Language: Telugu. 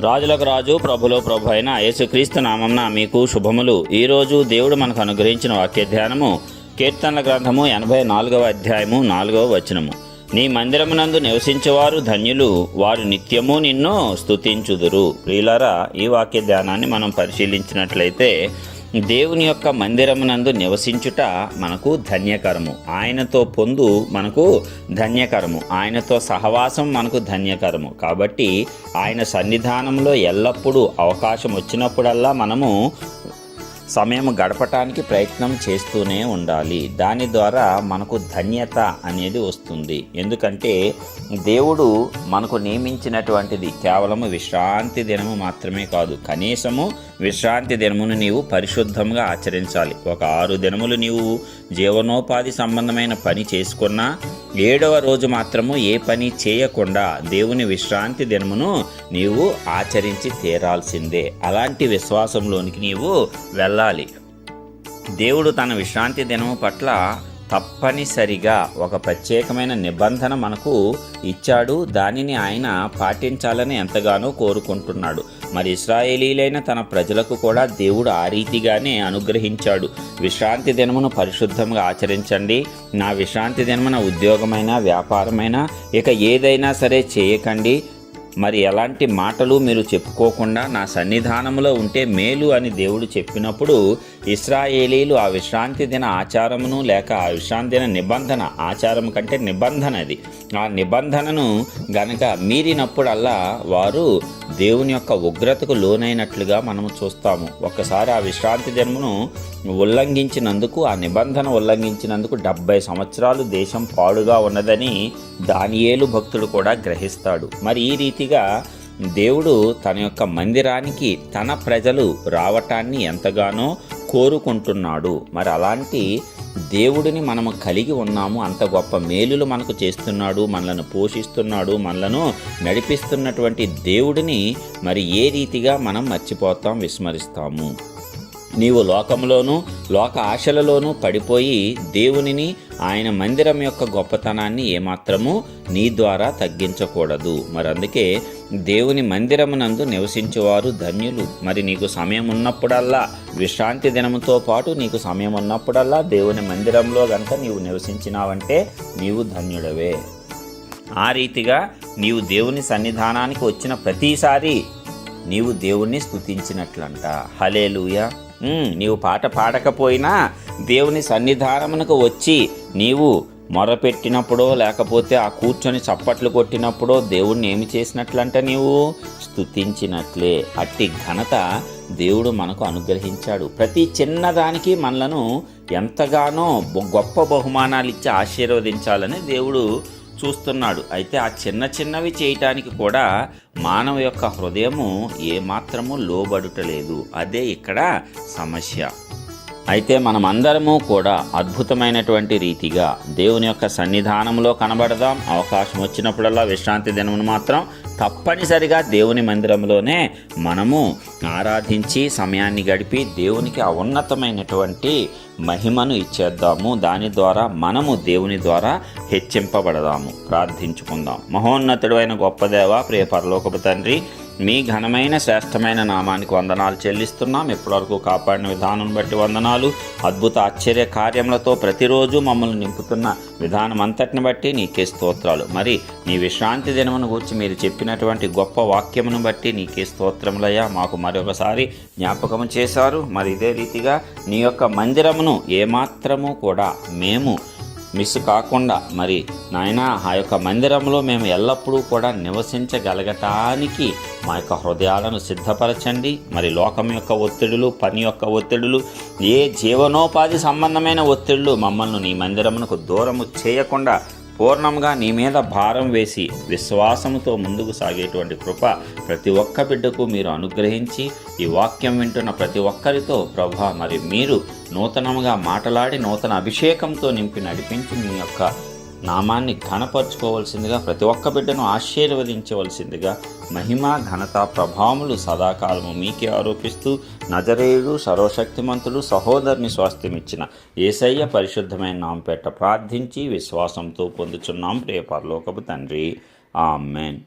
రాజులకు రాజు ప్రభులో ప్రభు అయిన యేసుక్రీస్తు నామంన మీకు శుభములు. ఈరోజు దేవుడు మనకు అనుగ్రహించిన వాక్య ధ్యానము కీర్తనల గ్రంథము ఎనభై నాలుగవ అధ్యాయము నాలుగవ వచనము. నీ మందిరమునందు నివసించేవారు ధన్యులు వారు నిత్యము నిన్ను స్తుతించుదురు. ప్రియులారా ఈ వాక్య ధ్యానాన్ని మనం పరిశీలించినట్లయితే దేవుని యొక్క మందిరమునందు నివసించుట మనకు ధన్యకరము. ఆయనతో పొందు మనకు ధన్యకరము. ఆయనతో సహవాసం మనకు ధన్యకరము. కాబట్టి ఆయన సన్నిధానంలో ఎల్లప్పుడూ అవకాశం వచ్చినప్పుడల్లా మనము సమయం గడపటానికి ప్రయత్నం చేస్తూనే ఉండాలి. దాని ద్వారా మనకు ధన్యత అనేది వస్తుంది. ఎందుకంటే దేవుడు మనకు నియమించినటువంటిది కేవలము విశ్రాంతి దినము మాత్రమే కాదు. కనీసము విశ్రాంతి దినమును నీవు పరిశుద్ధంగా ఆచరించాలి. ఒక ఆరు దినములు నీవు జీవనోపాధి సంబంధమైన పని చేసుకున్నా ఏడవ రోజు మాత్రము ఏ పని చేయకుండా దేవుని విశ్రాంతి దినమును నీవు ఆచరించి తీరాల్సిందే. అలాంటి విశ్వాసంలోనికి నీవు వెళ్ళాలి. దేవుడు తన విశ్రాంతి దినము పట్ల తప్పనిసరిగా ఒక ప్రత్యేకమైన నిబంధన మనకు ఇచ్చాడు. దానిని ఆయన పాటించాలని ఎంతగానో కోరుకుంటున్నాడు. మరి ఇస్రాయేలీలైన తన ప్రజలకు కూడా దేవుడు ఆ రీతిగానే అనుగ్రహించాడు. విశ్రాంతి దినమును పరిశుద్ధంగా ఆచరించండి. నా విశ్రాంతి దినమున ఉద్యోగమైన వ్యాపారమైన ఇక ఏదైనా సరే చేయకండి. మరి ఎలాంటి మాటలు మీరు చెప్పుకోకుండా నా సన్నిధానంలో ఉంటే మేలు అని దేవుడు చెప్పినప్పుడు ఇస్రాయేలీలు ఆ విశ్రాంతి దిన ఆచారమును లేక ఆ విశ్రాంతి దిన నిబంధన ఆచారం కంటే నిబంధన అది. ఆ నిబంధనను గనక మీరినప్పుడల్లా వారు దేవుని యొక్క ఉగ్రతకు లోనైనట్లుగా మనము చూస్తాము. ఒక్కసారి ఆ విశ్రాంతి దినమును ఉల్లంఘించినందుకు ఆ నిబంధన ఉల్లంఘించినందుకు డెబ్బై సంవత్సరాలు దేశం పాడుగా ఉన్నదని దానియేలు భక్తుడు కూడా గ్రహిస్తాడు. మరి ఈ రీతి రీతిగా దేవుడు తన యొక్క మందిరానికి తన ప్రజలు రావటాన్ని ఎంతగానో కోరుకుంటున్నాడు. మరి అలాంటి దేవుడిని మనము కలిగి ఉన్నాము. అంత గొప్ప మేలులు మనకు చేస్తున్నాడు. మనలను పోషిస్తున్నాడు. మనలను నడిపిస్తున్నటువంటి దేవుడిని మరి ఏ రీతిగా మనం మర్చిపోతాం విస్మరిస్తాము? నీవు లోకంలోనూ లోక ఆశలలోనూ పడిపోయి దేవునిని ఆయన మందిరం యొక్క గొప్పతనాన్ని ఏమాత్రము నీ ద్వారా తగ్గించకూడదు. మరి అందుకే దేవుని మందిరమునందు నివసించేవారు ధన్యులు. మరి నీకు సమయం ఉన్నప్పుడల్లా విశ్రాంతి దినముతో పాటు నీకు సమయం ఉన్నప్పుడల్లా దేవుని మందిరంలో గనక నీవు నివసించినావంటే నీవు ధన్యుడవే. ఆ రీతిగా నీవు దేవుని సన్నిధానానికి వచ్చిన ప్రతిసారి నీవు దేవుణ్ణి స్థుతించినట్లంట హలేలుయ నీవు పాట పాడకపోయినా దేవుని సన్నిధానమునకు వచ్చి నీవు మొరపెట్టినప్పుడో లేకపోతే ఆ కూర్చొని చప్పట్లు కొట్టినప్పుడో దేవుణ్ణి ఏమి చేసినట్లంటే నీవు? స్తుతించినట్లే. అట్టి ఘనత దేవుడు మనకు అనుగ్రహించాడు. ప్రతి చిన్నదానికి మనలను ఎంతగానో గొప్ప బహుమానాలు ఇచ్చి ఆశీర్వదించాలని దేవుడు చూస్తున్నాడు. అయితే ఆ చిన్న చిన్నవి చేయటానికి కూడా మానవ యొక్క హృదయము ఏమాత్రము లోబడుటలేదు అదే ఇక్కడ సమస్య. అయితే మనమందరము కూడా అద్భుతమైనటువంటి రీతిగా దేవుని యొక్క సన్నిధానంలో కనబడదాం. అవకాశం వచ్చినప్పుడల్లా విశ్రాంతి దినమును మాత్రం తప్పనిసరిగా దేవుని మందిరంలోనే మనము ఆరాధించి సమయాన్ని గడిపి దేవునికి ఆ ఉన్నతమైనటువంటి మహిమను ఇచ్చేద్దాము. దాని ద్వారా మనము దేవుని ద్వారా హెచ్చింపబడదాము. ప్రార్థించుకుందాం. మహోన్నతుడు అయిన గొప్ప దేవ ప్రియ పరలోకపు తండ్రి మీ ఘనమైన శ్రేష్టమైన నామానికి వందనాలు చెల్లిస్తున్నాం. ఇప్పటివరకు కాపాడిన విధానం బట్టి వందనాలు. అద్భుత ఆశ్చర్య కార్యములతో ప్రతిరోజు మమ్మల్ని నింపుతున్న విధానం అంతటిని బట్టి నీకే స్తోత్రాలు. మరి నీ విశ్రాంతి దినమును గురించి మీరు చెప్పినటువంటి గొప్ప వాక్యమును బట్టి నీకే స్తోత్రములయ్యా. మాకు మరొకసారి జ్ఞాపకం చేశారు. మరి ఇదే రీతిగా నీ యొక్క మందిరమును ఏమాత్రము కూడా మేము మిస్ కాకుండా మరి నాయన ఆ యొక్క మందిరంలో మేము ఎల్లప్పుడూ కూడా నివసించగలగటానికి మా యొక్క హృదయాలను సిద్ధపరచండి. మరి లోకం యొక్క ఒత్తిడులు పని యొక్క ఒత్తిడులు ఏ జీవనోపాధి సంబంధమైన ఒత్తిడులు మమ్మల్ని నీ మందిరమునకు దూరము చేయకుండా పూర్ణంగా నీ మీద భారం వేసి విశ్వాసంతో ముందుకు సాగేటువంటి కృప ప్రతి ఒక్క బిడ్డకు మీరు అనుగ్రహించి ఈ వాక్యం వింటున్న ప్రతి ఒక్కరితో ప్రభా మరి మీరు నూతనముగా మాటలాడి నూతన అభిషేకంతో నింపి నడిపించి మీ యొక్క నామాన్ని ఘనపరచుకోవలసిందిగా ప్రతి ఒక్క బిడ్డను ఆశీర్వదించవలసిందిగా మహిమ ఘనత ప్రభావములు సదాకాలము మీకే ఆరోపిస్తూ నజరేయుడు సర్వశక్తిమంతుడు సహోదరుని స్వాస్థ్యమిచ్చిన ఏసయ్య పరిశుద్ధమైన నామపేట ప్రార్థించి విశ్వాసంతో పొందుచున్నాం. ప్రియ తండ్రి ఆమెన్.